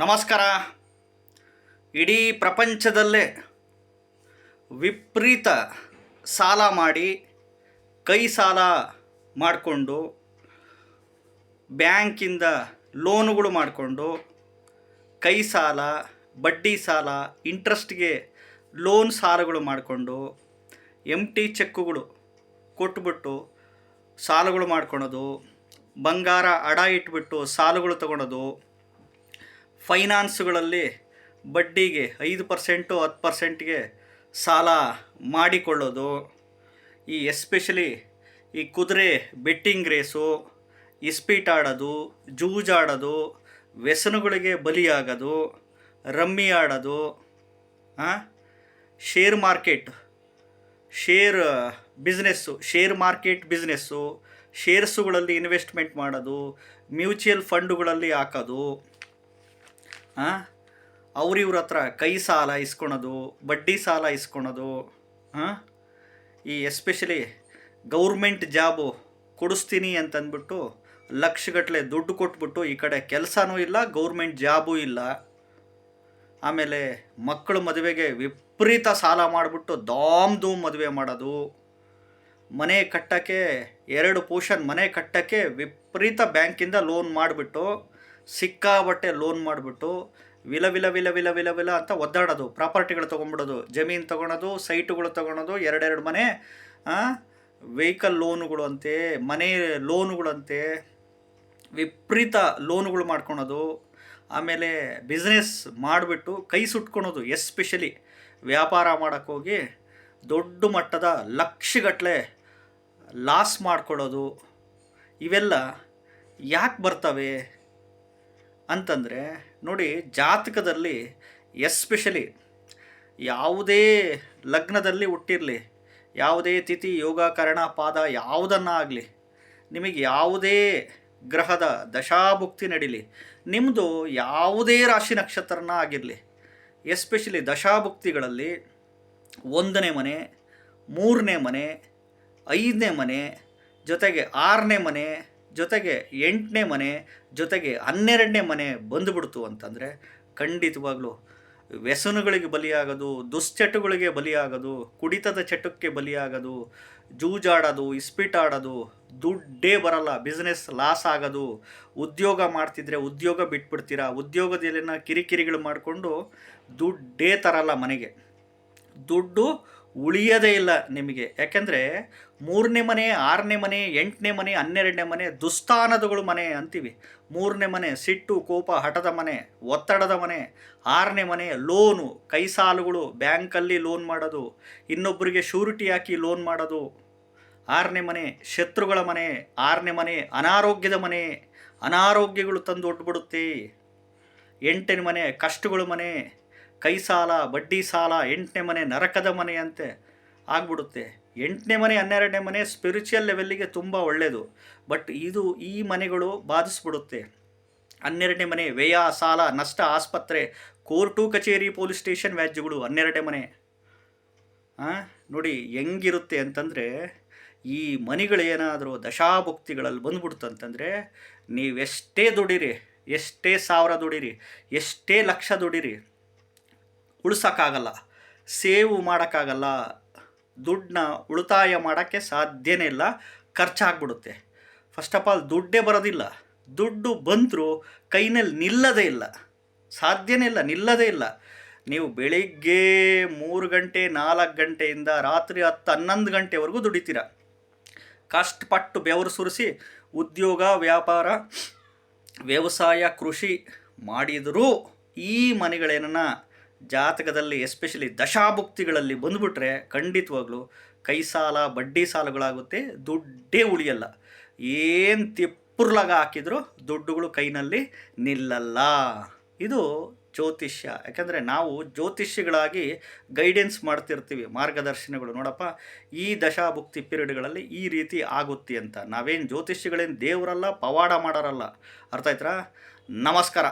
ನಮಸ್ಕಾರ. ಇಡೀ ಪ್ರಪಂಚದಲ್ಲೇ ವಿಪರೀತ ಸಾಲ ಮಾಡಿ, ಕೈ ಸಾಲ ಮಾಡಿಕೊಂಡು, ಬ್ಯಾಂಕಿಂದ ಲೋನುಗಳು ಮಾಡಿಕೊಂಡು, ಕೈ ಸಾಲ, ಬಡ್ಡಿ ಸಾಲ, ಇಂಟ್ರೆಸ್ಟ್ಗೆ ಲೋನ್ ಸಾಲಗಳು ಮಾಡಿಕೊಂಡು ಎಂ ಟಿ ಚೆಕ್ಕುಗಳು ಕೊಟ್ಬಿಟ್ಟು ಸಾಲಗಳು ಮಾಡ್ಕೊಳೋದು, ಬಂಗಾರ ಅಡ ಇಟ್ಬಿಟ್ಟು ಸಾಲಗಳು ತಗೊಳೋದು ಫೈನಾನ್ಸ್ಗಳಲ್ಲಿ ಬಡ್ಡಿಗೆ ಐದು ಪರ್ಸೆಂಟು ಹತ್ತು ಪರ್ಸೆಂಟ್ಗೆ ಸಾಲ ಮಾಡಿಕೊಳ್ಳೋದು. ಈ ಎಸ್ಪೆಷಲಿ ಈ ಕುದುರೆ ಬೆಟ್ಟಿಂಗ್ ರೇಸು ಇಸ್ಪೀಟ್ ಆಡೋದು ಜೂಜಾಡೋದು, ವ್ಯಸನಗಳಿಗೆ ಬಲಿಯಾಗೋದು ರಮ್ಮಿ ಆಡೋದು share market, share business, share market business, ಶೇರ್ಸುಗಳಲ್ಲಿ investment ಮಾಡೋದು ಮ್ಯೂಚುವಲ್ ಫಂಡುಗಳಲ್ಲಿ ಹಾಕೋದು. ಅವ್ರಿವ್ರ ಹತ್ರ ಕೈ ಸಾಲ ಇಸ್ಕೊಳೋದು, ಬಡ್ಡಿ ಸಾಲ ಇಸ್ಕೊಳೋದು, ಹಾಂ? ಈ ಎಸ್ಪೆಷಲಿ ಗೌರ್ಮೆಂಟ್ ಜಾಬು ಕೊಡಿಸ್ತೀನಿ ಅಂತಂದ್ಬಿಟ್ಟು ಲಕ್ಷಗಟ್ಟಲೆ ದುಡ್ಡು ಕೊಟ್ಬಿಟ್ಟು ಈ ಕಡೆ ಕೆಲಸನೂ ಇಲ್ಲ ಗೌರ್ಮೆಂಟ್ ಜಾಬೂ ಇಲ್ಲ. ಆಮೇಲೆ ಮಕ್ಕಳು ಮದುವೆಗೆ ವಿಪರೀತ ಸಾಲ ಮಾಡಿಬಿಟ್ಟು ದಾಮ್ ಧೂಮ್ ಮದುವೆ ಮಾಡೋದು. ಮನೆ ಕಟ್ಟೋಕ್ಕೆ ಎರಡು ಪೋರ್ಷನ್ ಮನೆ ಕಟ್ಟೋಕ್ಕೆ ವಿಪರೀತ ಬ್ಯಾಂಕಿಂದ ಲೋನ್ ಮಾಡಿಬಿಟ್ಟು ಸಿಕ್ಕಾಬಟ್ಟೆ ಲೋನ್ ಮಾಡಿಬಿಟ್ಟು ವಿಲ ವಿಲ ವಿಲ ವಿಲ ವಿಲ ವಿಲ ಅಂತ ಒದ್ದಾಡೋದು. ಪ್ರಾಪರ್ಟಿಗಳು ತೊಗೊಂಡ್ಬಿಡೋದು. ಜಮೀನು ತೊಗೊಳೋದು ಸೈಟುಗಳು ತೊಗೊಳೋದು, ಎರಡೆರಡು ಮನೆ ವೆಹಿಕಲ್ ಲೋನುಗಳು ಅಂತೆ, ಮನೆ ಲೋನುಗಳಂತೆ ವಿಪರೀತ ಲೋನುಗಳು ಮಾಡ್ಕೊಳೋದು. ಆಮೇಲೆ ಬಿಸ್ನೆಸ್ ಮಾಡಿಬಿಟ್ಟು ಕೈ ಸುಟ್ಕೊಳೋದು. ಎಸ್ಪೆಷಲಿ ವ್ಯಾಪಾರ ಮಾಡೋಕ್ಕೋಗಿ ದೊಡ್ಡ ಮಟ್ಟದ ಲಕ್ಷಗಟ್ಟಲೆ ಲಾಸ್ ಮಾಡ್ಕೊಳ್ಳೋದು ಇವೆಲ್ಲ ಯಾಕೆ ಬರ್ತವೆ? ಅಂತಂದರೆ, ನೋಡಿ, ಜಾತಕದಲ್ಲಿ ಎಸ್ಪೆಷಲಿ ಯಾವುದೇ ಲಗ್ನದಲ್ಲಿ ಹುಟ್ಟಿರಲಿ, ಯಾವುದೇ ತಿಥಿ, ಯೋಗ, ಕರಣ, ಪಾದ ಯಾವುದನ್ನು ಆಗಲಿ ನಿಮಗೆ ಯಾವುದೇ ಗ್ರಹದ ದಶಾಭುಕ್ತಿ ನಡೀಲಿ ನಿಮ್ಮದು ಯಾವುದೇ ರಾಶಿ ನಕ್ಷತ್ರನ ಆಗಿರಲಿ, ಎಸ್ಪೆಷಲಿ ದಶಾಭುಕ್ತಿಗಳಲ್ಲಿ ಒಂದನೇ ಮನೆ, ಮೂರನೇ ಮನೆ, ಐದನೇ ಮನೆ, ಜೊತೆಗೆ ಆರನೇ ಮನೆ ಜೊತೆಗೆ ಎಂಟನೇ ಮನೆ, ಜೊತೆಗೆ ಹನ್ನೆರಡನೇ ಮನೆ ಬಂದುಬಿಡ್ತು ಅಂತಂದರೆ ಖಂಡಿತವಾಗ್ಲೂ ವ್ಯಸನಗಳಿಗೆ ಬಲಿಯಾಗೋದು, ದುಶ್ಚಟಗಳಿಗೆ ಬಲಿಯಾಗೋದು, ಕುಡಿತದ ಚಟಕ್ಕೆ ಬಲಿಯಾಗೋದು, ಜೂಜಾಡೋದು, ಇಸ್ಪೀಟಾಡೋದು, ದುಡ್ಡೇ ಬರಲ್ಲ ಬಿಸ್ನೆಸ್ ಲಾಸ್ ಆಗೋದು. ಉದ್ಯೋಗ ಮಾಡ್ತಿದ್ರೆ ಉದ್ಯೋಗ ಬಿಟ್ಬಿಡ್ತೀರಾ? ಉದ್ಯೋಗದಲ್ಲಿನ ಕಿರಿಕಿರಿಗಳು ಮಾಡಿಕೊಂಡು ದುಡ್ಡೇ ತರಲ್ಲ ಮನೆಗೆ. ದುಡ್ಡು ಉಳಿಯೋದೇ ಇಲ್ಲ ನಿಮಗೆ. ಯಾಕೆಂದರೆ ಮೂರನೇ ಮನೆ, ಆರನೇ ಮನೆ, ಎಂಟನೇ ಮನೆ, ಹನ್ನೆರಡನೇ ಮನೆ ದುಸ್ಥಾನದಗಳು ಮನೆ ಅಂತೀವಿ. ಮೂರನೇ ಮನೆ ಸಿಟ್ಟು, ಕೋಪ, ಹಠದ ಮನೆ, ಒತ್ತಡದ ಮನೆ, ಆರನೇ ಮನೆ ಲೋನು, ಕೈ ಸಾಲುಗಳು, ಬ್ಯಾಂಕಲ್ಲಿ ಲೋನ್ ಮಾಡೋದು ಇನ್ನೊಬ್ಬರಿಗೆ ಶೂರಿಟಿ ಹಾಕಿ ಲೋನ್ ಮಾಡೋದು, ಆರನೇ ಮನೆ ಶತ್ರುಗಳ ಮನೆ, ಆರನೇ ಮನೆ ಅನಾರೋಗ್ಯದ ಮನೆ, ಅನಾರೋಗ್ಯಗಳು ತಂದು ಒಡ್ಬಿಡುತ್ತೆ ಎಂಟನೇ ಮನೆ ಕಷ್ಟಗಳು ಮನೆ ಕೈ ಸಾಲ ಬಡ್ಡಿ ಸಾಲ ಎಂಟನೇ ಮನೆ, ನರಕದ ಮನೆ ಅಂತೆ ಆಗ್ಬಿಡುತ್ತೆ. ಎಂಟನೇ ಮನೆ, ಹನ್ನೆರಡನೇ ಮನೆ ಸ್ಪಿರಿಚುವಲ್ ಲೆವೆಲ್ಲಿಗೆ ತುಂಬ ಒಳ್ಳೆಯದು ಬಟ್ ಇದು ಈ ಮನೆಗಳು ಬಾಧಿಸ್ಬಿಡುತ್ತೆ. ಹನ್ನೆರಡನೇ ಮನೆ, ವ್ಯಯ, ಸಾಲ, ನಷ್ಟ, ಆಸ್ಪತ್ರೆ, ಕೋರ್ಟು, ಕಚೇರಿ ಪೊಲೀಸ್ ಸ್ಟೇಷನ್ ವ್ಯಾಜ್ಯಗಳು, ಹನ್ನೆರಡನೇ ಮನೆ. ನೋಡಿ ಹೆಂಗಿರುತ್ತೆ ಅಂತಂದರೆ ಈ ಮನೆಗಳೇನಾದರೂ ದಶಾಭುಕ್ತಿಗಳಲ್ಲಿ ಬಂದ್ಬಿಡ್ತು ಅಂತಂದರೆ ನೀವೆಷ್ಟೇ ದುಡಿರಿ, ಎಷ್ಟೇ ಸಾವಿರ ದುಡಿರಿ, ಎಷ್ಟೇ ಲಕ್ಷ ದುಡಿರಿ ಉಳ್ಸೋಕ್ಕಾಗಲ್ಲ, ಸೇವ್ ಮಾಡೋಕ್ಕಾಗಲ್ಲ, ದುಡ್ಡನ್ನ ಉಳಿತಾಯ ಮಾಡೋಕ್ಕೆ ಸಾಧ್ಯನೇ ಇಲ್ಲ, ಖರ್ಚಾಗ್ಬಿಡುತ್ತೆ. ಫಸ್ಟ್ ಆಫ್ ಆಲ್ ದುಡ್ಡೇ ಬರೋದಿಲ್ಲ. ದುಡ್ಡು ಬಂದರೂ ಕೈನಲ್ಲಿ ನಿಲ್ಲದೇ ಇಲ್ಲ. ಸಾಧ್ಯನೇ ಇಲ್ಲ, ನಿಲ್ಲದೇ ಇಲ್ಲ. ನೀವು ಬೆಳಿಗ್ಗೆ ಮೂರು ಗಂಟೆ, ನಾಲ್ಕು ಗಂಟೆಯಿಂದ ರಾತ್ರಿ ಹತ್ತು, ಹನ್ನೊಂದು ಗಂಟೆವರೆಗೂ ದುಡಿತೀರ. ಕಷ್ಟಪಟ್ಟು ಬೆವರು ಸುರಿಸಿ ಉದ್ಯೋಗ, ವ್ಯಾಪಾರ, ವ್ಯವಸಾಯ, ಕೃಷಿ ಮಾಡಿದರೂ ಈ ಮನೆಗಳೇನನ್ನ ಜಾತಕದಲ್ಲಿ ಎಸ್ಪೆಷಲಿ ದಶಾಭುಕ್ತಿಗಳಲ್ಲಿ ಬಂದುಬಿಟ್ರೆ ಖಂಡಿತವಾಗ್ಲೂ ಕೈ ಸಾಲ ಬಡ್ಡಿ ಸಾಲಗಳಾಗುತ್ತೆ. ದುಡ್ಡೇ ಉಳಿಯಲ್ಲ. ಏನು ತಿಪ್ಪುರ್ಲಾಗ ಹಾಕಿದರೂ ದುಡ್ಡುಗಳು ಕೈನಲ್ಲಿ ನಿಲ್ಲಲ್ಲ. ಇದು ಜ್ಯೋತಿಷ್ಯ. ಯಾಕಂದರೆ ನಾವು ಜ್ಯೋತಿಷ್ಯಗಳಾಗಿ ಗೈಡೆನ್ಸ್ ಮಾಡ್ತಿರ್ತೀವಿ, ಮಾರ್ಗದರ್ಶನಗಳು. ನೋಡಪ್ಪ, ಈ ದಶಾಭುಕ್ತಿ ಪೀರಿಯಡ್ಗಳಲ್ಲಿ ಈ ರೀತಿ ಆಗುತ್ತೆ ಅಂತ. ನಾವೇನು ಜ್ಯೋತಿಷ್ಯಗಳೇನು ದೇವರಲ್ಲ, ಪವಾಡ ಮಾಡೋರಲ್ಲ. ಅರ್ಥ ಆಯ್ತಾ ನಮಸ್ಕಾರ.